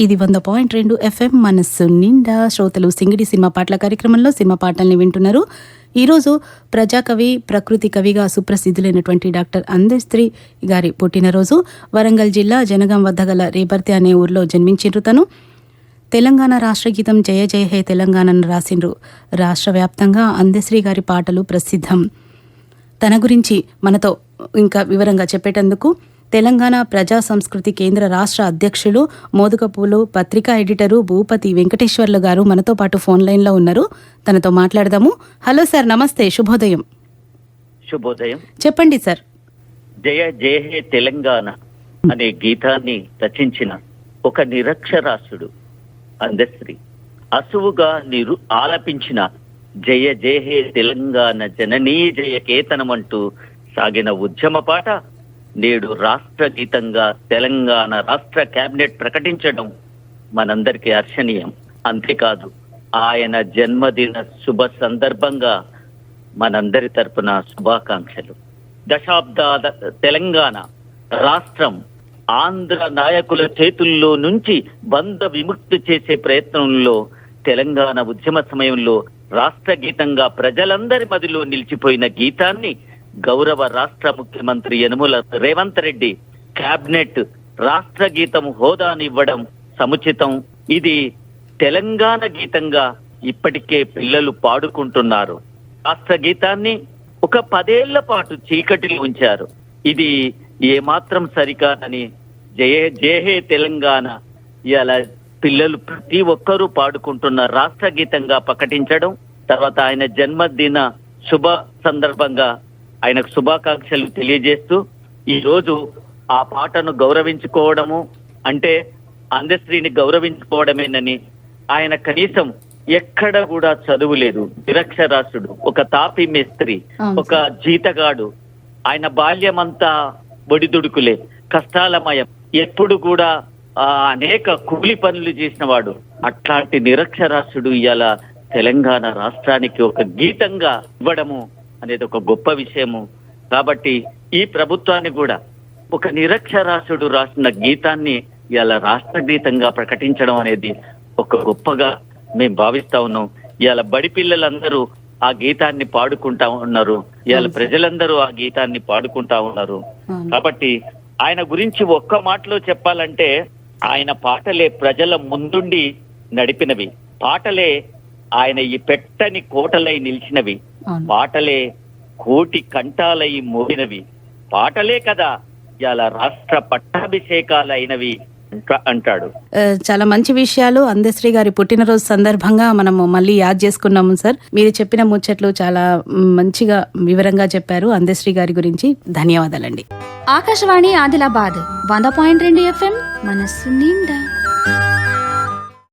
ఇది వంద పాయింట్ రెండు ఎఫ్ఎం మనస్సు నిండా. శ్రోతలు సింగిడి సినిమా పాటల కార్యక్రమంలో సినిమా పాటల్ని వింటున్నారు. ఈరోజు ప్రజాకవి ప్రకృతి కవిగా సుప్రసిద్ధులైనటువంటి డాక్టర్ అందెస్త్రి గారి పుట్టినరోజు. వరంగల్ జిల్లా జనగాం వద్ద గల రేపర్తి అనే ఊర్లో జన్మించిండ్రు తను. తెలంగాణ రాష్ట్ర గీతం జయ జయ హే తెలంగాణను రాసిండ్రు. రాష్ట్ర వ్యాప్తంగా అందశ్రీ గారి పాటలు ప్రసిద్ధం. తన గురించి మనతో ఇంకా వివరంగా చెప్పేటందుకు తెలంగాణ ప్రజా సంస్కృతి కేంద్ర రాష్ట్ర అధ్యక్షులు మోదుకపూలు పత్రికా ఎడిటరు భూపతి వెంకటేశ్వర్లు గారు మనతో పాటు ఫోన్ లైన్లో ఉన్నారు. తనతో మాట్లాడదాము. హలో సార్ నమస్తే. శుభోదయం. శుభోదయం. చెప్పండి సార్. జయ జయ హే తెలంగాణ అనే గీతాన్ని రచించిన ఒక నిరక్షరాస్యుడు అందశ్రీ అసువుగా నిరు ఆలపించిన జయ జయ హే తెలంగాణ జననీ జయ కేతనమంటూ సాగిన ఉద్యమ పాట నేడు రాష్ట్ర గీతంగా తెలంగాణ రాష్ట్ర కేబినెట్ ప్రకటించడం మనందరికీ హర్షణీయం. అంతేకాదు ఆయన జన్మదిన శుభ సందర్భంగా మనందరి తరపున శుభాకాంక్షలు. దశాబ్దాల తెలంగాణ రాష్ట్రం ఆంధ్ర నాయకుల చేతుల్లో నుంచి బంధ విముక్తి చేసే ప్రయత్నంలో తెలంగాణ ఉద్యమ సమయంలో రాష్ట్ర గీతంగా ప్రజలందరి మదిలో నిలిచిపోయిన గీతాన్ని గౌరవ రాష్ట్ర ముఖ్యమంత్రి యనుమల రేవంత్ రెడ్డి కేబినెట్ రాష్ట్ర గీతం హోదానివ్వడం సముచితం. ఇది తెలంగాణ గీతంగా ఇప్పటికే పిల్లలు పాడుకుంటున్నారు. రాష్ట్ర గీతాన్ని ఒక పదేళ్ళ పాటు చీకటిలో ఉంచారు. ఇది ఏమాత్రం సరికాదని జయ జేహే తెలంగాణ ఇలా పిల్లలు ప్రతి ఒక్కరూ పాడుకుంటున్న రాష్ట్ర గీతంగా ప్రకటించడం తర్వాత ఆయన జన్మదిన శుభ సందర్భంగా ఆయనకు శుభాకాంక్షలు తెలియజేస్తూ ఈ రోజు ఆ పాటను గౌరవించుకోవడము అంటే అందశ్రీని గౌరవించుకోవడమేనని ఆయన కనీసం ఎక్కడ కూడా చదువు లేదు నిరక్షరాస్యుడు ఒక తాపి మేస్త్రి ఒక జీతగాడు. ఆయన బాల్యమంతా ఒడిదుడుకులే కష్టాలమయం. ఎప్పుడు కూడా ఆ, అనేక కూలి పనులు చేసిన వాడు అట్లాంటి నిరక్షరాస్యుడు ఇవాళ తెలంగాణ రాష్ట్రానికి ఒక గీతంగా ఇవ్వడము అనేది ఒక గొప్ప విషయము. కాబట్టి ఈ ప్రభుత్వాన్ని కూడా ఒక నిరక్షరాస్యుడు రాసిన గీతాన్ని ఇవాళ రాష్ట్ర గీతంగా ప్రకటించడం అనేది ఒక గొప్పగా మేము భావిస్తా ఉన్నాం. ఇవాళ బడి పిల్లలందరూ ఆ గీతాన్ని పాడుకుంటా ఉన్నారు. ఇవాళ ప్రజలందరూ ఆ గీతాన్ని పాడుకుంటా ఉన్నారు. కాబట్టి ఆయన గురించి ఒక్క మాటలో చెప్పాలంటే ఆయన పాటలే ప్రజల ముందుండి నడిపినవి. పాటలే ఆయన ఈ పెట్టని కోటలై నిలిచినవి. పాటలే కోటి కంఠాలై మోగినవి. పాటలే కదా ఇలా రాష్ట్ర పట్టాభిషేకాలు అయినవి అంట- అంటాడు. చాలా మంచి విషయాలు. అందశ్రీ గారి పుట్టినరోజు సందర్భంగా మనము మళ్ళీ యాద్ చేసుకున్నాము సార్. మీరు చెప్పిన ముచ్చట్లు చాలా మంచిగా వివరంగా చెప్పారు. అందశ్రీ గారి గురించి ధన్యవాదాలండి. ఆకాశవాణి ఆదిలాబాద్ వంద పాయింట్ రెండు ఎఫ్ఎం మనస్సు నిండా.